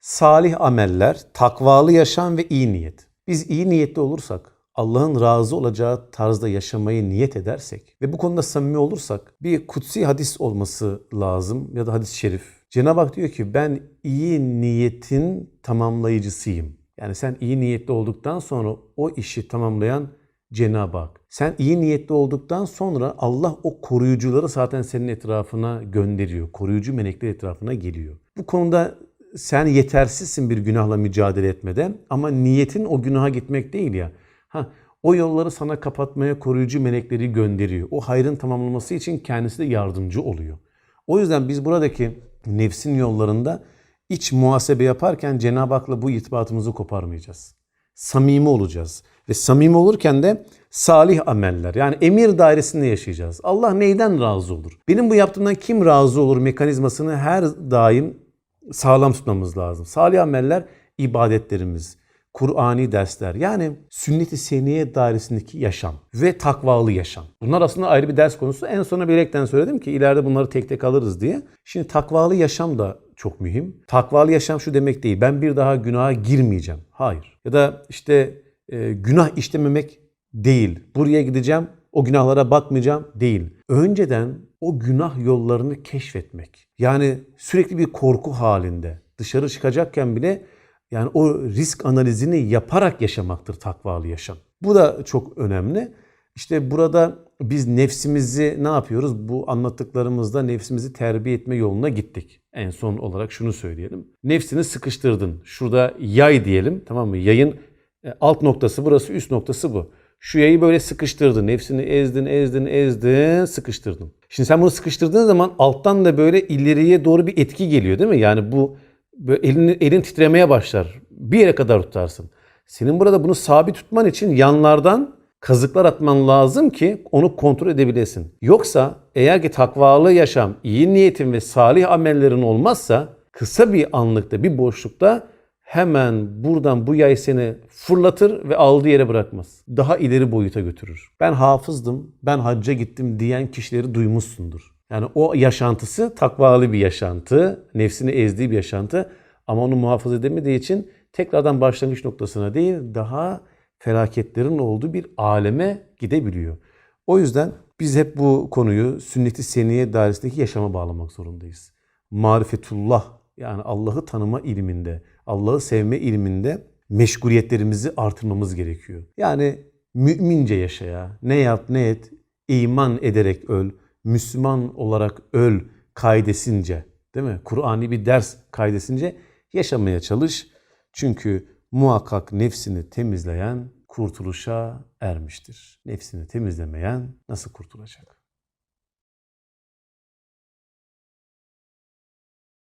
salih ameller, takvalı yaşam ve iyi niyet. Biz iyi niyetli olursak, Allah'ın razı olacağı tarzda yaşamayı niyet edersek ve bu konuda samimi olursak bir kutsi hadis olması lazım ya da hadis-i şerif. Cenab-ı Hak diyor ki ben iyi niyetin tamamlayıcısıyım. Yani sen iyi niyetli olduktan sonra o işi tamamlayan Cenab-ı Hak. Sen iyi niyetli olduktan sonra Allah o koruyucuları zaten senin etrafına gönderiyor. Koruyucu melekler etrafına geliyor. Bu konuda sen yetersizsin bir günahla mücadele etmeden ama niyetin o günaha gitmek değil ya. Ha, o yolları sana kapatmaya koruyucu melekleri gönderiyor. O hayrın tamamlaması için kendisi de yardımcı oluyor. O yüzden biz buradaki nefsin yollarında iç muhasebe yaparken Cenab-ı Hak'la bu itibatımızı koparmayacağız. Samimi olacağız. Ve samimi olurken de salih ameller yani emir dairesinde yaşayacağız. Allah neyden razı olur? Benim bu yaptığımdan kim razı olur mekanizmasını her daim sağlam tutmamız lazım. Salih ameller ibadetlerimiz, Kur'ani dersler yani sünnet-i seniye dairesindeki yaşam ve takvalı yaşam. Bunlar aslında ayrı bir ders konusu. En sona bilerekten söyledim ki ileride bunları tek tek alırız diye. Şimdi takvalı yaşam da çok mühim. Takvalı yaşam şu demek değil. Ben bir daha günaha girmeyeceğim. Hayır. Ya da işte e, günah işlememek değil. Buraya gideceğim, o günahlara bakmayacağım değil. Önceden o günah yollarını keşfetmek. Yani sürekli bir korku halinde. Dışarı çıkacakken bile yani o risk analizini yaparak yaşamaktır takvalı yaşam. Bu da çok önemli. İşte burada biz nefsimizi ne yapıyoruz? Bu anlattıklarımızda nefsimizi terbiye etme yoluna gittik. En son olarak şunu söyleyelim. Nefsini sıkıştırdın. Şurada yay diyelim tamam mı? Yayın e, alt noktası burası, üst noktası bu. Şu yayı böyle sıkıştırdın. Nefsini ezdin, ezdin, ezdin, sıkıştırdın. Şimdi sen bunu sıkıştırdığın zaman alttan da böyle ileriye doğru bir etki geliyor değil mi? Yani bu böyle elin, elin titremeye başlar. Bir yere kadar tutarsın. Senin burada bunu sabit tutman için yanlardan kazıklar atman lazım ki onu kontrol edebilesin. Yoksa eğer ki takvalı yaşam, iyi niyetin ve salih amellerin olmazsa kısa bir anlıkta, bir boşlukta hemen buradan bu yay seni fırlatır ve aldığı yere bırakmaz. Daha ileri boyuta götürür. Ben hafızdım, ben hacca gittim diyen kişileri duymuşsundur. Yani o yaşantısı takvalı bir yaşantı, nefsini ezdiği bir yaşantı ama onu muhafaza edemediği için tekrardan başlangıç noktasına değil daha felaketlerin olduğu bir aleme gidebiliyor. O yüzden biz hep bu konuyu sünnet-i seniye dairesindeki yaşama bağlamak zorundayız. Marifetullah yani Allah'ı tanıma ilminde, Allah'ı sevme ilminde meşguliyetlerimizi artırmamız gerekiyor. Yani mümince yaşa ya. Ne yap ne et, iman ederek öl, Müslüman olarak öl kaidesince, değil mi? Kur'ani bir ders kaidesince yaşamaya çalış. Çünkü muhakkak nefsini temizleyen kurtuluşa ermiştir. Nefsini temizlemeyen nasıl kurtulacak?